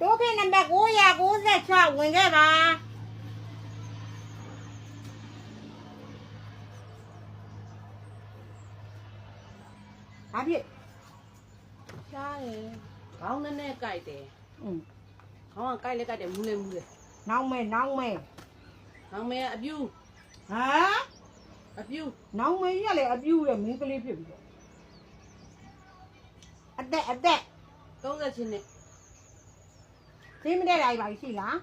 တိုးဖိနံပါတ်996ဝင်ခဲ့ပါဘာဖြစ်ရှားတယ်ခေါင်းနဲ့နဲ့ကြိုက်တယ်อืมခေါင်းကကြိုက်လဲကြိုက်တယ်မူးလဲမူးလဲနောင်မဲနောင်မဲခေါင်းမဲအပြူဟမ်အပြူနောင်မဲကြီးကလည်းအပြူရဲ့မင်းကလေးဖြစ်ပြီးတော့အသက်အသက်30ချင်းနဲ့ သိမတဲ့တိုင်းပါရှိလား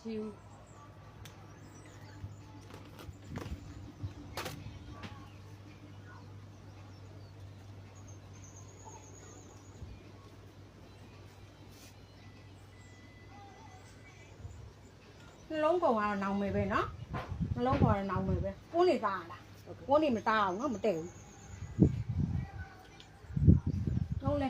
ရှိဦးနှလုံးကုန်ကတော့နောင်မဲပဲနော်နှလုံးကုန်ကတော့နောင်မဲပဲကိုးနေသားလားကိုးနေမသားအောင်နော်မတည့်ဘူးဟုတ်လေ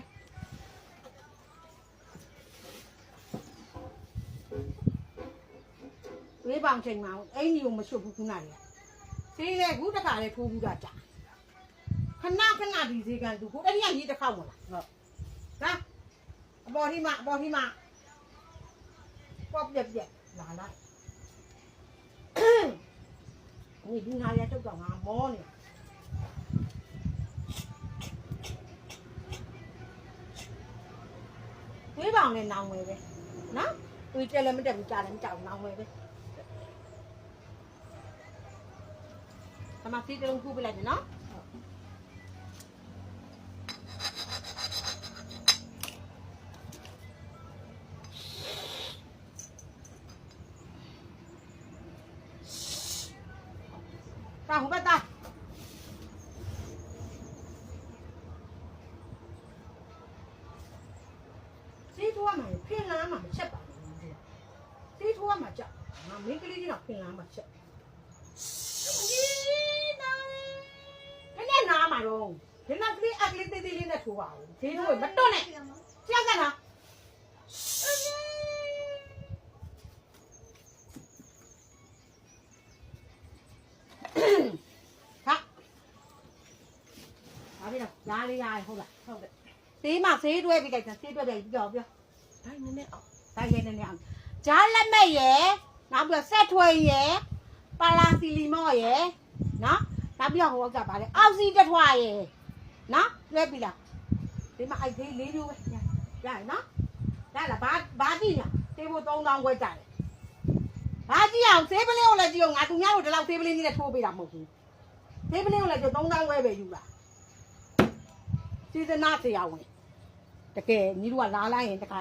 ဝေးပောင်ချိန်မှာအင်းကြီးကိုမချွတ်ဘူးခုနကလေဈေးလေခုတခါလေထိုးဘူးတာကြာခဏခဏဒီဈေးကန်သူကိုအဲ့ဒီကကြီးတစ်ခေါက်မလားဟုတ်လာအပေါ်ထိမအပေါ်ထိမပေါက်ပြက်ပြက်လာလိုက်ဒီဒီနာရတော့ကငါမောနေသွေးပောင်နဲ့နောင်ဝဲပဲနော်သွေးတက်လည်းမတက်ဘူးကြားလည်းမကြောက်နောင်ဝဲပဲ သမစီတလုံးခုပြလိုက်မယ်နော်တာဟိုဘက်သားစီးထွားမှာဖင်လာမှာမ မှာတော့ဒီနောက်ကလေးအကလေးသေးသေးလေးနဲ့ထိုးပါဦးဈေးထိုးမတွတ်နဲ့ကြောက်ကလားဟာဘာဖြစ်လဲရားလေးရားဟုတ်လားဟုတ်တယ်သေးမသေးတွဲပြီးလိုက်တာသေးတွဲပြီးပြောပြောဒိုင်းနဲ့နဲ့အောင်ဒါရဲနေနေအောင်ဂျားလက်မဲ့ရယ်နောက်ပြီးတော့ဆက်ထွေရယ်ပါလာစီလီမော့ရယ် နော်နောက်ပြီးတော့ဟိုကပါလေအောက်စီတထွားရယ်နော်တွဲပြီလားဒီမှာအိုက်သေးလေးမျိုးပဲရရနော်ဒါလားဘာဘာကြည့်ညာတေးဖို့3000ခွဲကြတယ်ဘာကြည့်အောင်သေးပလင်းကိုလည်းကြည့်အောင်ငါသူများတို့ဒီလောက်သေးပလင်းကြီးနဲ့ထိုးပေးတာမဟုတ်ဘူးသေးပလင်းကိုလည်းကြည့်3000ခွဲပဲယူလာစီဇနာဆရာဝင်တကယ်ညီတို့ကလာလိုက်ရင်တခါ